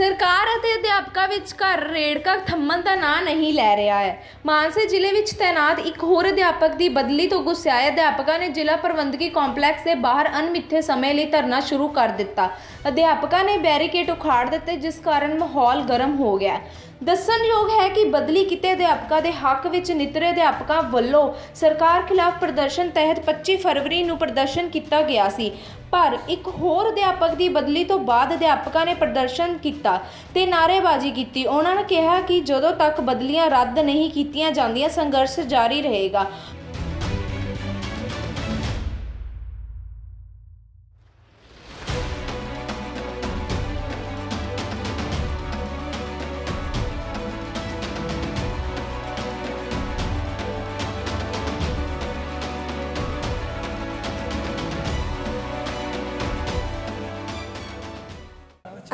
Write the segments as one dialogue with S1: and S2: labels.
S1: ਸਰਕਾਰ ਅਤੇ ਅਧਿਆਪਕਾਂ ਵਿਚਕਾਰ ਰੇੜਕਾ ਥੰਮਣ ਦਾ ਨਾਂ ਨਹੀਂ ਲੈ ਰਿਹਾ ਹੈ। ਮਾਨਸੇ ਜ਼ਿਲ੍ਹੇ ਵਿੱਚ ਤੈਨਾਤ ਇੱਕ ਹੋਰ ਅਧਿਆਪਕ ਦੀ ਬਦਲੀ ਤੋਂ ਗੁੱਸਿਆਏ ਅਧਿਆਪਕਾਂ ਨੇ ਜ਼ਿਲ੍ਹਾ ਪ੍ਰਬੰਧਕੀ ਕੰਪਲੈਕਸ ਦੇ ਬਾਹਰ ਅਣਮਿੱਥੇ ਸਮੇਂ ਲਈ ਧਰਨਾ ਸ਼ੁਰੂ ਕਰ ਦਿੱਤਾ। ਅਧਿਆਪਕਾਂ ਨੇ ਬੈਰੀਕੇਡ ਉਖਾੜ ਦਿੱਤੇ, ਜਿਸ ਕਾਰਨ ਮਾਹੌਲ ਗਰਮ ਹੋ ਗਿਆ ਦੱਸਣਯੋਗ ਹੈ ਕਿ ਬਦਲੀ ਕੀਤੇ ਅਧਿਆਪਕਾਂ ਦੇ ਹੱਕ ਵਿੱਚ ਨਿਤਰੇ ਅਧਿਆਪਕਾਂ ਵੱਲੋਂ ਸਰਕਾਰ ਖਿਲਾਫ ਪ੍ਰਦਰਸ਼ਨ ਤਹਿਤ 25 ਫਰਵਰੀ ਨੂੰ ਪ੍ਰਦਰਸ਼ਨ ਕੀਤਾ ਗਿਆ ਸੀ। ਪਰ ਇੱਕ ਹੋਰ ਅਧਿਆਪਕ ਦੀ ਬਦਲੀ ਤੋਂ ਬਾਅਦ ਅਧਿਆਪਕਾਂ ਨੇ ਪ੍ਰਦਰਸ਼ਨ ਕੀਤਾ। ਤੇ ਨਾਅਰੇਬਾਜ਼ੀ ਕੀਤੀ। ਉਹਨਾਂ ਨੇ ਕਿਹਾ ਕਿ ਜਦੋਂ ਤੱਕ ਬਦਲੀਆਂ ਰੱਦ ਨਹੀਂ ਕੀਤੀਆਂ ਜਾਂਦੀਆਂ, ਸੰਘਰਸ਼ ਜਾਰੀ ਰਹੇਗਾ।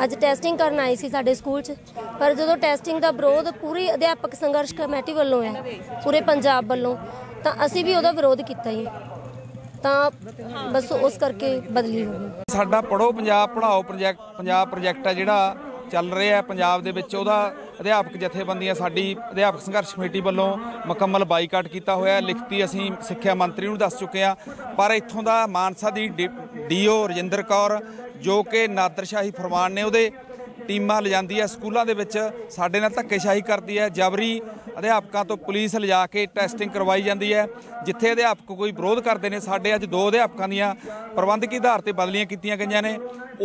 S2: ਅੱਜ ਟੈਸਟਿੰਗ ਕਰਨ ਆਈ ਸੀ ਸਾਡੇ ਸਕੂਲ 'ਚ। ਪਰ ਜਦੋਂ ਟੈਸਟਿੰਗ ਦਾ ਵਿਰੋਧ ਪੂਰੀ ਅਧਿਆਪਕ ਸੰਘਰਸ਼ ਕਮੇਟੀ ਵੱਲੋਂ ਹੈ, ਪੂਰੇ ਪੰਜਾਬ ਵੱਲੋਂ, ਤਾਂ ਅਸੀਂ ਵੀ ਉਹਦਾ ਵਿਰੋਧ ਕੀਤਾ ਹੀ ਤਾਂ ਬਸ ਉਸ ਕਰਕੇ ਬਦਲੀ ਹੋ ਗਈ।
S3: ਸਾਡਾ ਪੜੋ ਪੰਜਾਬ ਪੜਾਓ ਪ੍ਰੋਜੈਕਟ ਪੰਜਾਬ ਪ੍ਰੋਜੈਕਟ ਹੈ ਜਿਹੜਾ ਚੱਲ ਰਿਹਾ ਹੈ ਪੰਜਾਬ ਦੇ ਵਿੱਚ। ਉਹਦਾ ਅਧਿਆਪਕ ਜਥੇਬੰਦੀਆਂ, ਸਾਡੀ ਅਧਿਆਪਕ ਸੰਘਰਸ਼ ਕਮੇਟੀ ਵੱਲੋਂ ਮੁਕੰਮਲ ਬਾਈਕਾਟ ਕੀਤਾ ਹੋਇਆ ਲਿਖਤੀ ਅਸੀਂ ਸਿੱਖਿਆ ਮੰਤਰੀ ਨੂੰ ਦੱਸ ਚੁੱਕੇ ਹਾਂ। ਪਰ ਇੱਥੋਂ ਦਾ ਮਾਨਸਾ ਦੀ ਡੀਓ ਰਜਿੰਦਰ ਕੌਰ ਜੋ ਕਿ ਨਾਦਰਸ਼ਾਹੀ ਫਰਮਾਨ ਨੇ ਉਹਦੇ ਟੀਮਾਂ ਲਿਜਾਂਦੀ ਹੈ, ਸਕੂਲਾਂ ਦੇ ਵਿੱਚ ਸਾਡੇ ਨਾਲ ਧੱਕੇਸ਼ਾਹੀ ਕਰਦੀ ਹੈ। ਜਬਰੀ ਅਧਿਆਪਕਾਂ ਤੋਂ ਪੁਲਿਸ ਲਿਜਾ ਕੇ ਟੈਸਟਿੰਗ ਕਰਵਾਈ ਜਾਂਦੀ ਹੈ, ਜਿੱਥੇ ਅਧਿਆਪਕ ਕੋਈ ਵਿਰੋਧ ਕਰਦੇ ਨੇ। ਸਾਡੇ ਅੱਜ ਦੋ ਅਧਿਆਪਕਾਂ ਦੀਆਂ ਪ੍ਰਬੰਧਕੀ ਆਧਾਰ ਤੇ ਬਦਲੀਆਂ ਕੀਤੀਆਂ ਗਈਆਂ ਨੇ।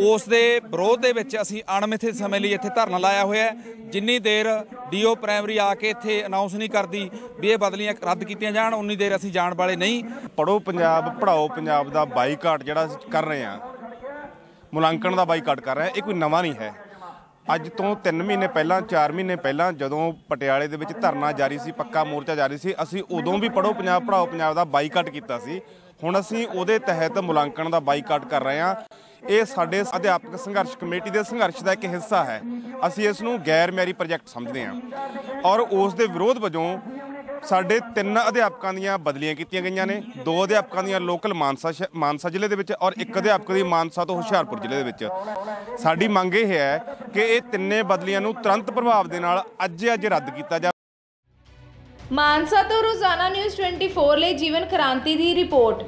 S3: ਉਸ ਦੇ ਵਿਰੋਧ ਦੇ ਵਿੱਚ ਅਸੀਂ ਅਣਮਿੱਥੇ ਸਮੇਂ ਲਈ ਇੱਥੇ ਧਰਨਾ ਲਾਇਆ ਹੋਇਆ ਹੈ। ਜਿੰਨੀ ਦੇਰ ਡੀਓ ਪ੍ਰਾਇਮਰੀ ਆ ਕੇ ਇੱਥੇ ਅਨਾਉਂਸ ਨਹੀਂ ਕਰਦੀ ਵੀ ਇਹ ਬਦਲੀਆਂ ਰੱਦ ਕੀਤੀਆਂ ਜਾਣ, ਉਨੀ ਦੇਰ ਅਸੀਂ ਜਾਣ ਵਾਲੇ ਨਹੀਂ।
S4: ਪੜੋ ਪੰਜਾਬ ਪੜਾਓ ਪੰਜਾਬ ਦਾ ਬਾਈਕਾਟ ਜਿਹੜਾ ਕਰ ਰਹੇ ਹਾਂ। ਮੁਲਾਂਕਣ ਦਾ ਬਾਈਕਾਟ ਕਰ ਰਹੇ ਹਾਂ। ਇਹ ਕੋਈ ਨਵਾਂ ਨਹੀਂ ਹੈ। ਅੱਜ ਤੋਂ 3 ਮਹੀਨੇ ਪਹਿਲਾਂ 4 ਮਹੀਨੇ ਪਹਿਲਾਂ ਜਦੋਂ ਪਟਿਆਲੇ ਦੇ ਵਿੱਚ ਧਰਨਾ ਜਾਰੀ ਸੀ, ਪੱਕਾ ਮੋਰਚਾ ਜਾਰੀ ਸੀ, ਅਸੀਂ ਉਦੋਂ ਵੀ ਪੜੋ ਪੰਜਾਬ ਪੜਾਓ ਪੰਜਾਬ ਦਾ ਬਾਈਕਾਟ ਕੀਤਾ ਸੀ। ਹੁਣ ਅਸੀਂ ਉਹਦੇ ਤਹਿਤ ਮੁਲਾਂਕਣ ਦਾ ਬਾਈਕਾਟ ਕਰ ਰਹੇ ਹਾਂ। ਇਹ ਸਾਡੇ ਅਧਿਆਪਕ ਸੰਘਰਸ਼ ਕਮੇਟੀ ਦੇ ਸੰਘਰਸ਼ ਦਾ ਇੱਕ ਹਿੱਸਾ ਹੈ। ਅਸੀਂ ਇਸ ਨੂੰ ਗੈਰ ਮਿਆਰੀ ਪ੍ਰੋਜੈਕਟ ਸਮਝਦੇ ਹਾਂ। ਔਰ ਉਸ ਦੇ ਵਿਰੋਧ ਵਜੋਂ ਸਾਡੇ ਤਿੰਨ ਅਧਿਆਪਕਾਂ ਦੀਆਂ ਬਦਲੀਆਂ ਕੀਤੀਆਂ ਗਈਆਂ ਨੇ। ਦੋ ਅਧਿਆਪਕਾਂ ਦੀਆਂ ਲੋਕਲ ਮਾਨਸਾ ਸ਼- ਮਾਨਸਾ ਜ਼ਿਲ੍ਹੇ ਦੇ ਵਿੱਚ ਔਰ ਇੱਕ ਅਧਿਆਪਕ ਦੀ ਮਾਨਸਾ ਤੋਂ ਹੁਸ਼ਿਆਰਪੁਰ ਜ਼ਿਲ੍ਹੇ ਦੇ ਵਿੱਚ। ਸਾਡੀ ਮੰਗ ਇਹ ਹੈ ਕਿ ਇਹ ਤਿੰਨੇ ਬਦਲੀਆਂ ਨੂੰ ਤੁਰੰਤ ਪ੍ਰਭਾਵ ਦੇ ਨਾਲ ਅੱਜ ਅੱਜ ਰੱਦ ਕੀਤਾ ਜਾਵੇ।
S1: ਮਾਨਸਾ ਤੋਂ ਰੋਜ਼ਾਨਾ ਨਿਊਜ਼ 24 ਲਈ ਜੀਵਨ ਕ੍ਰਾਂਤੀ ਦੀ ਰਿਪੋਰਟ।